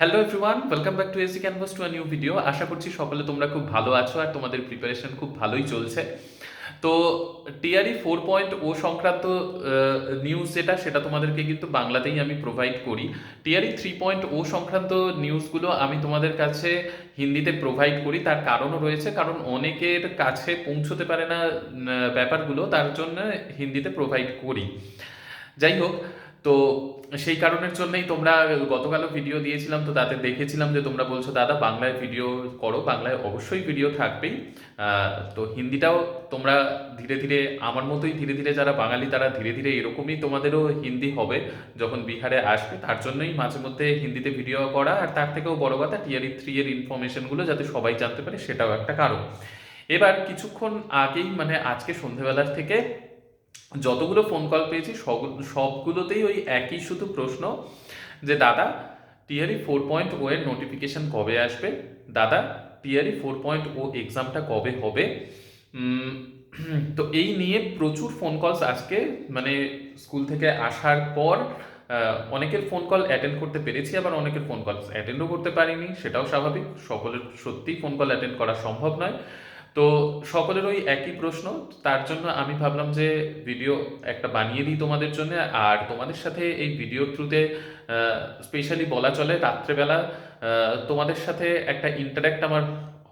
Hello everyone welcome back to AC Canvas to new video আশা করছি সকলে তোমরা খুব ভালো আছো আর তোমাদের প্রিপারেশন খুব ভালোই চলছে। তো টিআরই ফোর পয়েন্ট ও সংক্রান্ত নিউজ যেটা, সেটা তোমাদেরকে কিন্তু বাংলাতেই আমি প্রোভাইড করি। টিআরই থ্রি পয়েন্ট ও সংক্রান্ত নিউজগুলো আমি তোমাদের কাছে হিন্দিতে প্রোভাইড করি। তার কারণও রয়েছে, কারণ অনেকের কাছে পৌঁছতে পারে না ব্যাপারগুলো, তার জন্য হিন্দিতে প্রোভাইড করি। যাই হোক, তো সেই কারণের জন্যই তোমরা গতকালও ভিডিও দিয়েছিলাম, তো তাতে দেখেছিলাম যে তোমরা বলছো, দাদা, বাংলায় ভিডিও করো, বাংলায় অবশ্যই ভিডিও থাকবেই। তো হিন্দিটাও তোমরা ধীরে ধীরে, আমার মতোই ধীরে ধীরে যারা বাঙালি, তারা ধীরে ধীরে এরকমই তোমাদেরও হিন্দি হবে যখন বিহারে আসবে। তার জন্যই মাঝে মধ্যে হিন্দিতে ভিডিও করা, আর তার থেকেও বড় কথা টিআরই থ্রি এর ইনফরমেশনগুলো যাতে সবাই জানতে পারে, সেটাও একটা কারণ। এবার কিছুক্ষণ আগেই মানে আজকে সন্ধেবেলার থেকে যতগুলো ফোন কল পেয়েছি সব- সবগুলোতেই ওই একই শুধু প্রশ্ন যে, দাদা টিআরই ফোর পয়েন্ট ও এর নোটিফিকেশন কবে আসবে? দাদা টিআরই ফোর পয়েন্ট ও এক্সামটা কবে হবে? তো এই নিয়ে প্রচুর ফোন কলস আজকে মানে স্কুল থেকে আসার পর অনেকের ফোন কল অ্যাটেন্ড করতে পেরেছি, আবার অনেকের ফোন কল অ্যাটেন্ডও করতে পারিনি, সেটাও স্বাভাবিক। সকলের সত্যিই ফোন কল অ্যাটেন্ড করা সম্ভব নয়। তো সকলের ওই একই প্রশ্ন, তার জন্য আমি ভাবলাম যে ভিডিও একটা বানিয়ে দিই তোমাদের জন্য, আর তোমাদের সাথে এই ভিডিওর থ্রুতে স্পেশালি বলা চলে রাত্রেবেলা তোমাদের সাথে একটা ইন্টারাক্ট আমার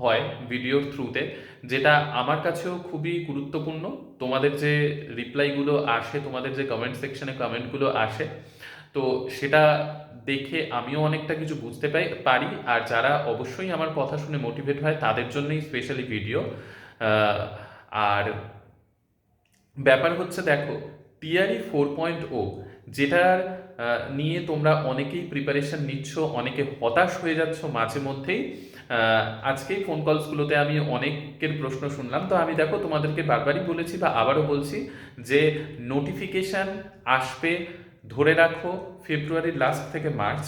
হয় ভিডিওর থ্রুতে যেটা আমার কাছেও খুবই গুরুত্বপূর্ণ। তোমাদের যে রিপ্লাইগুলো আসে, তোমাদের যে কমেন্ট সেকশনে কমেন্টগুলো আসে তো সেটা দেখে আমিও অনেকটা কিছু বুঝতে পাই, পারি। আর যারা অবশ্যই আমার কথা শুনে মোটিভেট হয়, তাদের জন্যই স্পেশালি ভিডিও আর ব্যাপার হচ্ছে দেখো টিআরই ফোর পয়েন্ট ও যেটার নিয়ে তোমরা অনেকেই প্রিপারেশন নিচ্ছ, অনেকে হতাশ হয়ে যাচ্ছ মাঝে মধ্যেই। আজকেই ফোন কলসগুলোতে আমি অনেকের প্রশ্ন শুনলাম। তো আমি দেখো তোমাদেরকে বারবারই বলেছি বা আবারও বলছি যে নোটিফিকেশান আসবে ধরে রাখো ফেব্রুয়ারির লাস্ট থেকে মার্চ,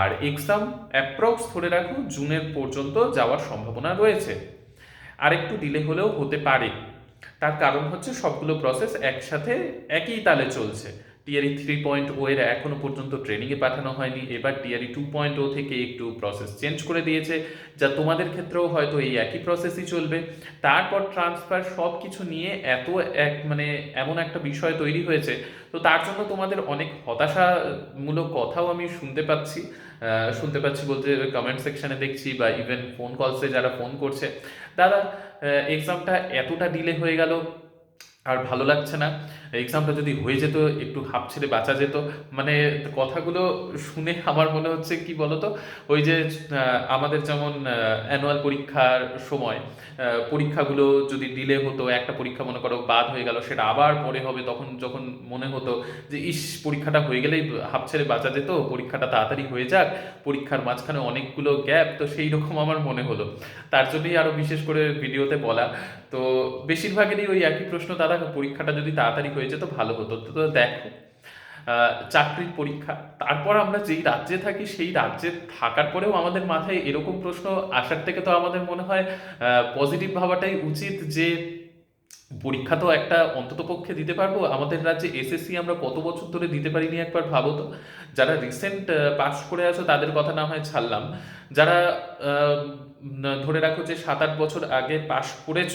আর এক্সাম অ্যাপ্রক্স ধরে রাখো জুনের পর্যন্ত যাওয়ার সম্ভাবনা রয়েছে। আর একটু ডিলে হলেও হতে পারে। তার কারণ হচ্ছে সবগুলো প্রসেস একসাথে একই তালে চলছে। টিআরই থ্রি পয়েন্ট ও এর এখনও পর্যন্ত ট্রেনিংয়ে পাঠানো হয়নি। এবার টিআরই টু পয়েন্ট ও থেকে একটু প্রসেস চেঞ্জ করে দিয়েছে, যা তোমাদের ক্ষেত্রেও হয়তো এই একই প্রসেসই চলবে। তারপর ট্রান্সফার সব কিছু নিয়ে এত এক মানে এমন একটা বিষয় তৈরি হয়েছে। তো তার জন্য তোমাদের অনেক হতাশামূলক কথাও আমি শুনতে পাচ্ছি। শুনতে পাচ্ছি বলতে কমেন্ট সেকশানে দেখছি বা ইভেন ফোন কলসে যারা ফোন করছে। দাদা এক্সামটা এতটা ডিলে হয়ে গেল, আর ভালো লাগছে না। এক্সামটা যদি হয়ে যেত, একটু হাফ ছেড়ে বাঁচা যেত মানে কথাগুলো শুনে আমার মনে হচ্ছে কি বলতো, ওই যে আমাদের যেমন অ্যানুয়াল পরীক্ষার সময় পরীক্ষাগুলো যদি ডিলে হতো, একটা পরীক্ষা মনে করো বাদ হয়ে গেল, সেটা আবার পরে হবে, তখন যখন মনে হতো যে, ইস, পরীক্ষাটা হয়ে গেলেই হাফ ছেড়ে বাঁচা যেত, পরীক্ষাটা তাড়াতাড়ি হয়ে যাক, পরীক্ষার মাঝখানে অনেকগুলো গ্যাপ তো সেই রকম আমার মনে হলো। তার জন্যই আরও বিশেষ করে ভিডিওতে বলা। তো বেশিরভাগেরই ওই একই প্রশ্ন, দাদা, পরীক্ষাটা যদি তাড়াতাড়ি হয়ে যেত ভালো হতো। তো দেখো চাকরির পরীক্ষা, তারপর আমরা যেই রাজ্যে থাকি, সেই রাজ্যে থাকার পরেও আমাদের মাথায় এরকম প্রশ্ন আসার থেকে তো আমাদের মনে হয় পজিটিভ ভাবাটাই উচিত যে পরীক্ষা তো একটা অন্ততপক্ষে দিতে পারব। আমাদের রাজ্যে এসএসসি আমরা কত বছর ধরে দিতে পারিনি একবার ভাবো তো। যারা রিসেন্ট পাস করে আছো তাদের কথা না হয় ছাড়লাম। যারা ধরে রাখো যে সাত আট বছর আগে পাশ করেছ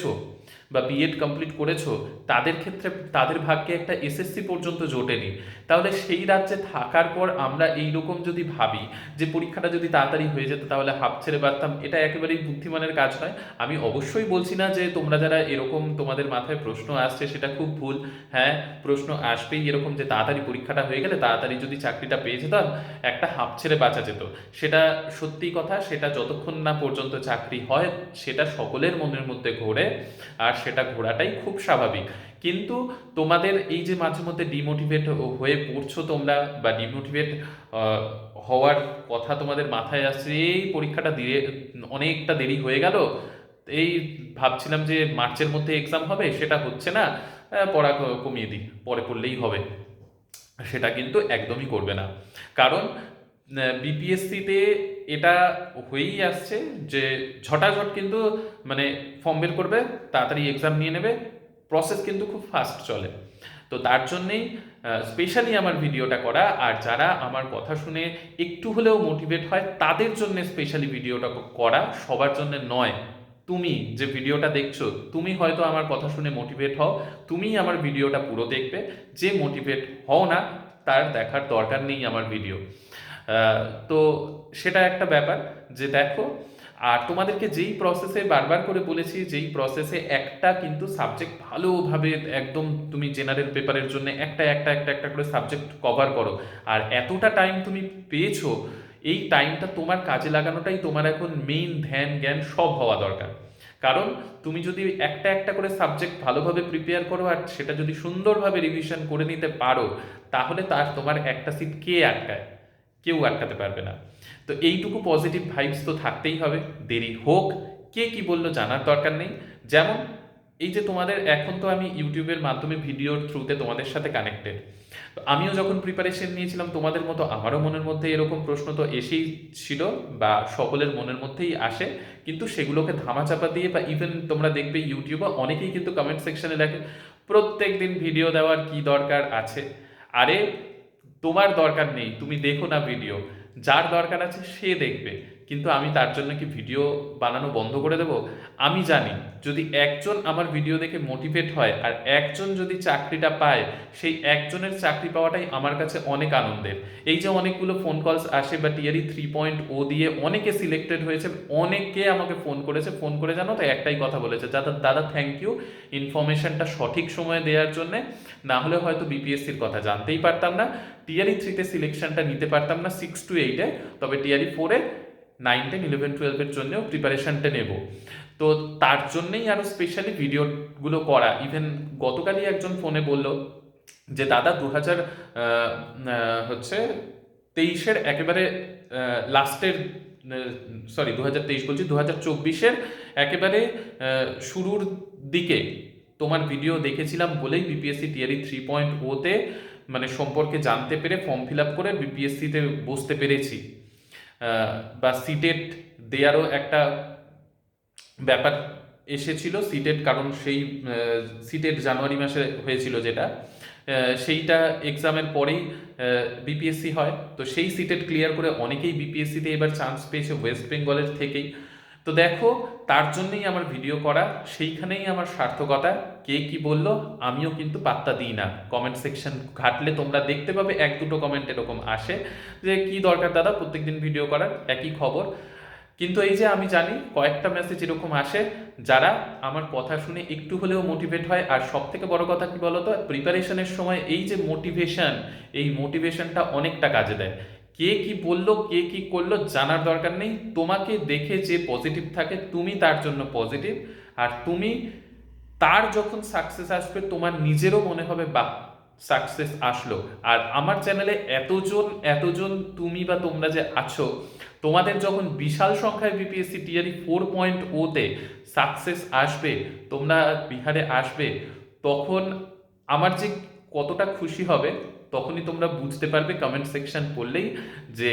বা বিএড কমপ্লিট করেছ, তাদের ক্ষেত্রে তাদের ভাগ্যে একটা এসএসসি পর্যন্ত জোটেনি। তাহলে সেই রাজ্যে থাকার পর আমরা এই রকম যদি ভাবি যে পরীক্ষাটা যদি তাড়াতাড়ি হয়ে যেত তাহলে হাফ ছেড়ে পারতাম, এটা একেবারেই বুদ্ধিমানের কাজ নয়। আমি অবশ্যই বলছি না যে তোমরা যারা এরকম তোমাদের মাথায় প্রশ্ন আসছে সেটা খুব ভুল। হ্যাঁ প্রশ্ন আসবেই এরকম যে তাড়াতাড়ি পরীক্ষাটা হয়ে গেলে তাড়াতাড়ি যদি চাকরিটা পেয়ে যেতাম, একটা হাফ ছেড়ে বাঁচা যেত। সেটা সত্যি কথা, সেটা যতক্ষণ না পর্যন্ত চাকরি হয়, সেটা সকলের মনের মধ্যে ঘোরে। আর সেটা ঘোরাটাই খুব স্বাভাবিক। কিন্তু তোমাদের এই যে মাঝে মধ্যে ডিমোটিভেট হয়ে পড়ছো তোমরা বা ডিমোটিভেট হওয়ার কথা তোমাদের মাথায় আসছে, এই পরীক্ষাটা দিয়ে অনেকটা দেরি হয়ে গেল। এই ভাবছিলাম যে মার্চের মধ্যে এক্সাম হবে, সেটা হচ্ছে না পড়া কমিয়ে দিই, পরে পড়লেই হবে। সেটা কিন্তু একদমই করবে না। কারণ বিপিএসসিতে এটা হয়েই আসছে যে ঝটাঝট কিন্তু মানে ফর্ম বের করবে, তাড়াতাড়ি এক্সাম নিয়ে নেবে প্রসেস কিন্তু খুব ফাস্ট চলে। তো তার জন্যেই স্পেশালি আমার ভিডিওটা করা, আর যারা আমার কথা শুনে একটু হলেও মোটিভেট হয়, তাদের জন্য স্পেশালি ভিডিওটা করা সবার জন্য নয়। তুমি যে ভিডিওটা দেখছ, তুমি হয়তো আমার কথা শুনে মোটিভেট হও, তুমিই আমার ভিডিওটা পুরো দেখবে, যে মোটিভেট হও না, তার দেখার দরকার নেই আমার ভিডিও। তো সেটা একটা ব্যাপার যে দেখো, আর তোমাদেরকে যেই প্রসেসে বারবার করে বলেছি, যেই প্রসেসে একটা কিন্তু সাবজেক্ট ভালোভাবে একদম তুমি জেনারেল পেপারের জন্য একটা একটা একটা একটা করে সাবজেক্ট কভার করো। আর এতটা টাইম তুমি পেয়েছ, এই টাইমটা তোমার কাজে লাগানোটাই তোমার এখন মেইন ধ্যান, জ্ঞান সব হওয়া দরকার। কারণ তুমি যদি একটা একটা করে সাবজেক্ট ভালোভাবে প্রিপেয়ার করো আর সেটা যদি সুন্দরভাবে রিভিশন করে নিতে পারো, তাহলে তার তোমার একটা সিট কে আটকায়? কেউ আটকাতে পারবে না। তো এইটুকু পজিটিভ ভাইবস তো থাকতেই হবে। দেরি হোক, কে কি বলল জানার দরকার নেই। যেমন এই যে তোমাদের, এখন তো আমি ইউটিউবের মাধ্যমে ভিডিওর থ্রুতে তোমাদের সাথে কানেক্টেড তো আমিও যখন প্রিপারেশন নিয়েছিলাম, তোমাদের মতো আমারও মনের মধ্যে এরকম প্রশ্ন তো এসেই ছিল বা সকলের মনের মধ্যেই আসে। কিন্তু সেগুলোকে ধামাচাপা দিয়ে বা ইভেন তোমরা দেখবে ইউটিউবে অনেকেই কিন্তু কমেন্ট সেকশনে লেখে প্রত্যেক দিন ভিডিও দেওয়ার কি দরকার আছে? আরে তোমার দরকার নেই তুমি দেখো না ভিডিও যার দরকার আছে সে দেখবে। কিন্তু আমি তার জন্য কি ভিডিও বানানো বন্ধ করে দেব? আমি জানি, যদি একজন আমার ভিডিও দেখে মোটিভেট হয় আর একজন যদি চাকরিটা পায়, সেই একজনের চাকরি পাওয়াটাই আমার কাছে অনেক আনন্দের। এই যে অনেকগুলো ফোন কলস আসে বা টিয়ারি থ্রি পয়েন্ট ও দিয়ে অনেকে সিলেক্টেড হয়েছে, অনেকে আমাকে ফোন করেছে ফোন করে জানো তো একটাই কথা বলেছে, দাদা দাদা থ্যাংক ইউ ইনফরমেশনটা সঠিক সময়ে দেওয়ার জন্য, না হলে হয়তো বিপিএসসির কথা জানতেই পারতাম না। টিয়ারি থ্রিতে সিলেকশনটা নিতে পারতাম না সিক্স টু এইটে তবে টিয়ারি ফোরে নাইন টেন ইলেভেন টুয়েলভের জন্যও প্রিপারেশনটা নেব। তো তার জন্যেই আরও স্পেশালি ভিডিওগুলো করা। ইভেন গতকালই একজন ফোনে বলল যে, দাদা, দু হাজার হচ্ছে তেইশের একেবারে লাস্টের সরি দু হাজার তেইশ বলছি, দু হাজার চব্বিশের একেবারে শুরুর দিকে তোমার ভিডিও দেখেছিলাম বলেই বিপিএসসি টিয়ারি থ্রি পয়েন্ট ওতে মানে সম্পর্কে জানতে পেরে ফর্ম ফিল আপ করে বিপিএসসিতে বসতে পেরেছি। বা সিটেট দেয়ারও একটা ব্যাপার এসেছিল সিটেট কারণ সেই সিটেট জানুয়ারি মাসে হয়েছিল যেটা। সেইটা এক্সামের পরেই বিপিএসসি হয়। তো সেই সিটেট ক্লিয়ার করে অনেকেই বিপিএসসিতে এবার চান্স পেয়েছে ওয়েস্ট বেঙ্গলের থেকেই। তো দেখো, তার জন্যই আমার ভিডিও করা, সেইখানেই আমার সার্থকতা। কে কি বলল, আমিও কিন্তু পাত্তা দিই না। কমেন্ট সেকশন ঘাটলে তোমরা দেখতে পাবে, এক দুটো কমেন্ট এরকম আসে যে, কি দরকার দাদা? প্রত্যেকদিন ভিডিও করার, একই খবর। কিন্তু এই যে আমি জানি, কয়েকটা মেসেজ এরকম আসে, যারা আমার কথা শুনে একটু হলেও মোটিভেট হয়। আর সব থেকে বড় কথা কি বলতো? প্রিপারেশনের সময় এই যে মোটিভেশন এই মোটিভেশনটা অনেকটা কাজে দেয়। কে কি বলল, কে কি করল জানার দরকার নেই। তোমাকে দেখে যে পজিটিভ থাকে, তুমি তার জন্য পজিটিভ আর তুমি তার যখন সাকসেস আসবে, তোমার নিজেরও মনে হবে, বাহ সাকসেস আসলো। আর আমার চ্যানেলে এতজন এতজন তুমি বা তোমরা যে আছো, তোমাদের যখন বিশাল সংখ্যায় বিপিএসসি টিআরই ফোর পয়েন্ট ওতে সাকসেস আসবে, তোমরা বিহারে আসবে, তখন আমার যে কতটা খুশি হবে, তখনই তোমরা বুঝতে পারবে কমেন্ট সেকশন পড়লেই যে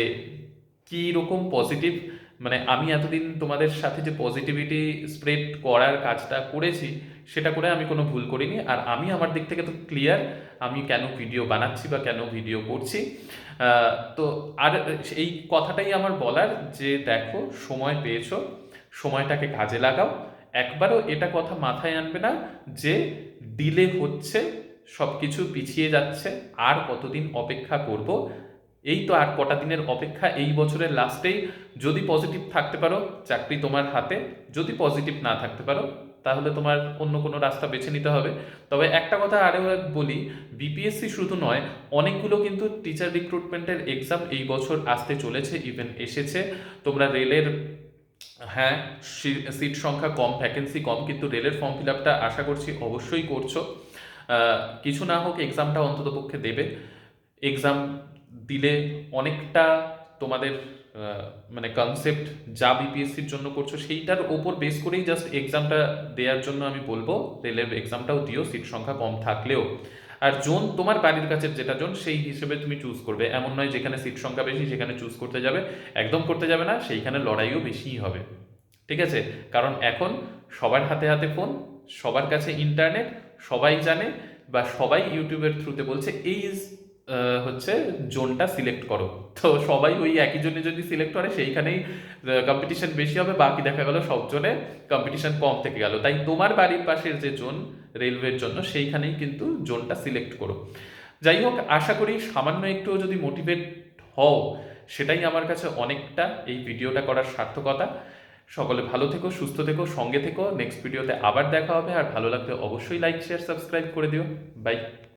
কী রকম পজিটিভ মানে আমি এতদিন তোমাদের সাথে যে পজিটিভিটি স্প্রেড করার কাজটা করেছি, সেটা করে আমি কোনো ভুল করিনি। আর আমি আমার দিক থেকে তো ক্লিয়ার আমি কেন ভিডিও বানাচ্ছি বা কেন ভিডিও করছি। তো আর এই কথাটাই আমার বলার যে দেখো, সময় পেয়েছ, সময়টাকে কাজে লাগাও। একবারও এটা কথা মাথায় আনবে না যে ডিলে হচ্ছে সব কিছু পিছিয়ে যাচ্ছে, আর কতদিন অপেক্ষা করব এই তো আর কটা দিনের অপেক্ষা, এই বছরের লাস্টেই যদি পজিটিভ থাকতে পারো, চাকরি তোমার হাতে, যদি পজিটিভ না থাকতে পারো, তাহলে তোমার অন্য কোনো রাস্তা বেছে নিতে হবে। তবে একটা কথা আরও বলি বিপিএসসি শুধু নয়, অনেকগুলো কিন্তু টিচার রিক্রুটমেন্টের এক্সাম এই বছর আসতে চলেছে ইভেন এসেছে। তোমরা রেলের হ্যাঁ সিট সংখ্যা কম ভ্যাকেন্সি কম, কিন্তু রেলের ফর্ম ফিল আপটা আশা করছি অবশ্যই করছ। কিছু না হোক এক্সামটা অন্তত পক্ষে দেবে। এক্সাম দিলে অনেকটা তোমাদের মানে কনসেপ্ট যা বিপিএসসির জন্য করছ সেইটার ওপর বেস করেই জাস্ট এক্সামটা দেওয়ার জন্য আমি বলব। রেলের এক্সামটাও দিও সিট সংখ্যা কম থাকলেও। আর জোন তোমার বাড়ির কাছে যেটা জোন, সেই হিসেবে তুমি চুজ করবে। এমন নয় যেখানে সিট সংখ্যা বেশি, সেখানে চুজ করতে যাবে। একদম করতে যাবে না, সেইখানে লড়াইও বেশিই হবে। ঠিক আছে? কারণ এখন সবার হাতে হাতে ফোন সবার কাছে ইন্টারনেট সবাই জানে বা সবাই ইউটিউবের থ্রুতে বলছে, এই হচ্ছে জোনটা সিলেক্ট করো। তো সবাই ওই একই জন্য যদি সিলেক্ট করে, সেইখানেই কম্পিটিশন বেশি হবে, বাকি দেখা গেল সব জনে কম্পিটিশন কম থেকে গেল। তাই তোমার বাড়ির পাশের যে জোন রেলওয়ের জন্য, সেইখানেই কিন্তু জোনটা সিলেক্ট করো। যাই হোক, আশা করি সামান্য একটু যদি মোটিভেট হও, সেটাই আমার কাছে অনেকটা এই ভিডিওটা করার সার্থকতা। সকলে ভালো থেকো, সুস্থ থেকো, সঙ্গে থেকো। নেক্সট ভিডিওতে আবার দেখা হবে। আর ভালো লাগলে অবশ্যই লাইক শেয়ার সাবস্ক্রাইব করে দিও। বাই